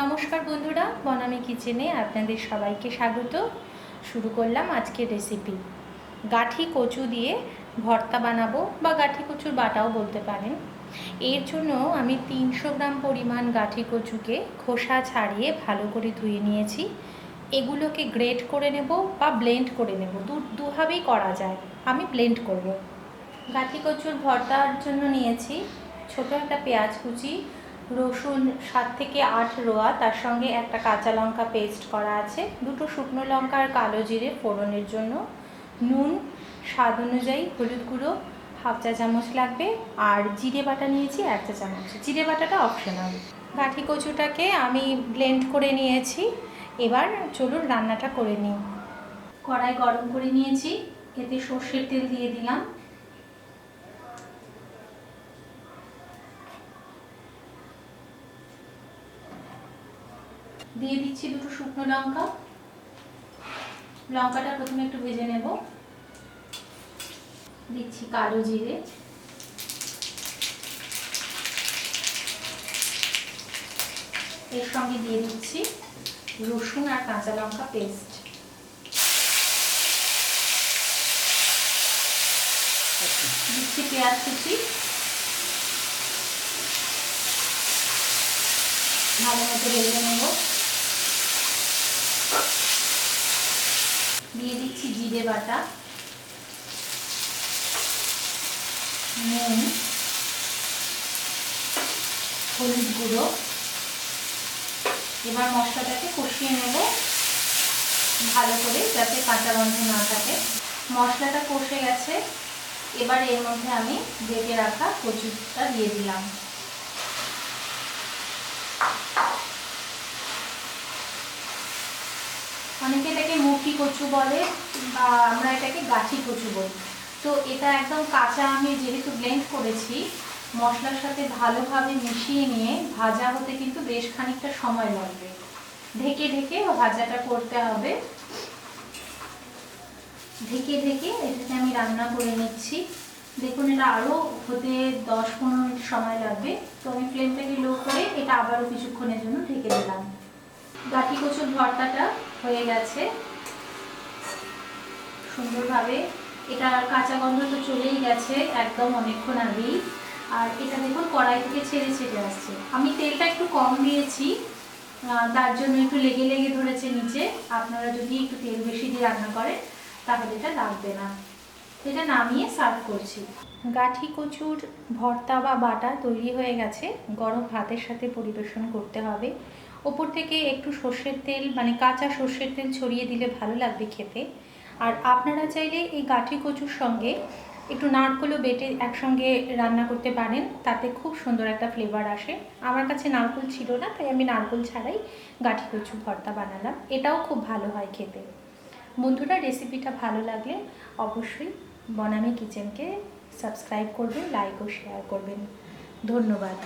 নমস্কার বন্ধুরা বনামি কিচেনে আপনাদের সবাইকে স্বাগত। শুরু করলাম আজকের রেসিপি গাঠি কচু দিয়ে ভর্তা বানাবো বা গাঠি কচুর বাটাও বলতে পারেন। এর জন্য আমি তিনশো গ্রাম পরিমাণ গাঠি কচুকে খোসা ছাড়িয়ে ভালো করে ধুয়ে নিয়েছি। এগুলোকে গ্রেট করে নেব বা ব্লেন্ড করে নেব। দু, দুভাবেই করা যায়। আমি ব্লেন্ড করব। গাঠি কচুর ভর্তার জন্য নিয়েছি ছোট একটা পেঁয়াজ কুচি রসুন সাত থেকে আট রোয়া, তার সঙ্গে একটা কাঁচা লঙ্কা পেস্ট করা আছে, দুটো শুকনো লঙ্কা আর কালো জিরে ফোড়নের জন্য, নুন, স্বাদ অনুযায়ী হলুদ গুঁড়ো, হাফ চা চামচ লাগবে, আর জিরে বাটা নিয়েছি এক চা চামচ। জিরে বাটাটা অপশনাল গাঠি কচুটাকে আমি ব্লেন্ড করে নিয়েছি, এবার চলুন রান্নাটা করে নিই। কড়াই গরম করে নিয়েছি, এতে সর্ষের তেল দিয়ে দিলাম। দিয়ে দিচ্ছি দুটো শুকনো লঙ্কা। লঙ্কাটা প্রথমে একটু ভেজে নেব। দিচ্ছি কালো জিরে। এর সঙ্গে দিয়ে দিচ্ছি রসুন আর কাঁচা লঙ্কা পেস্ট। দিচ্ছি পেঁয়াজ কুচি। ভালো মতো ভেজে নেব দিয়ে দিচ্ছি বাটা নুন, হলুদ গুঁড়ো। এবার মশলাটাকে কষিয়ে নেব ভালো করে যাতে কাঁচা গন্ধ না থাকে। মশলাটা কষে গেছে। এবার এর মধ্যে আমি বেটে রাখা কচুটা দিয়ে দিলাম। অনেকে এটাকে মুখি কচু বলে বা আমরা এটাকে গাছি কচু বলি। তো এটা একদম কাঁচা আমি যেহেতু ব্লেন্ড করেছি, মশলার সাথে ভালোভাবে মিশিয়ে নিয়ে ভাজা হতে কিন্তু বেশ খানিকটা সময় লাগবে। ঢেকে ঢেকে ভাজাটা করতে হবে। ঢেকে ঢেকে এটাকে আমি রান্না করে নিচ্ছি। দেখুন, এটা আরও হতে দশ পনেরো মিনিট সময় লাগবে। তো আমি ফ্লেমটাকে লো করে এটা আবারও কিছুক্ষণের জন্য ঢেকে দিলাম। গাঠি কচুর ভর্তাটা হয়ে গেছে। সুন্দরভাবে এটা কাঁচা গন্ধ তো চলেই গেছে, একদম অনেকক্ষণ আগেই। আর এটা দেখুন, কড়াই থেকে ছেড়ে ছেড়ে আসছে। আমি তেলটা একটু কম দিয়েছি তার জন্য একটু লেগে লেগে ধরেছে নিচে। আপনারা যদি একটু তেল বেশি দিয়ে রান্না করেন, তাহলে এটা লাগবে না। এটা নামিয়ে সার্ভ করছি। গাঠি কচুর ভর্তা বা বাটা তৈরি হয়ে গেছে। গরম ভাতের সাথে পরিবেশন করতে হবে। ওপর থেকে একটু সর্ষের তেল মানে কাঁচা সর্ষের তেল ছড়িয়ে দিলে ভালো লাগবে খেতে। আর আপনারা চাইলে এই গাঠি কচুর সঙ্গে একটু নারকোলও বেটে একসঙ্গে রান্না করতে পারেন, তাতে খুব সুন্দর একটা ফ্লেভার আসে। আমার কাছে নারকোল ছিল না, তাই আমি নারকোল ছাড়াই গাঠি কচু ভর্তা বানালাম। এটাও খুব ভালো হয় খেতে। বন্ধুরা রেসিপিটা ভালো লাগলে অবশ্যই বনামি কিচেনকে সাবস্ক্রাইব করবেন লাইক ও শেয়ার করবেন। ধন্যবাদ।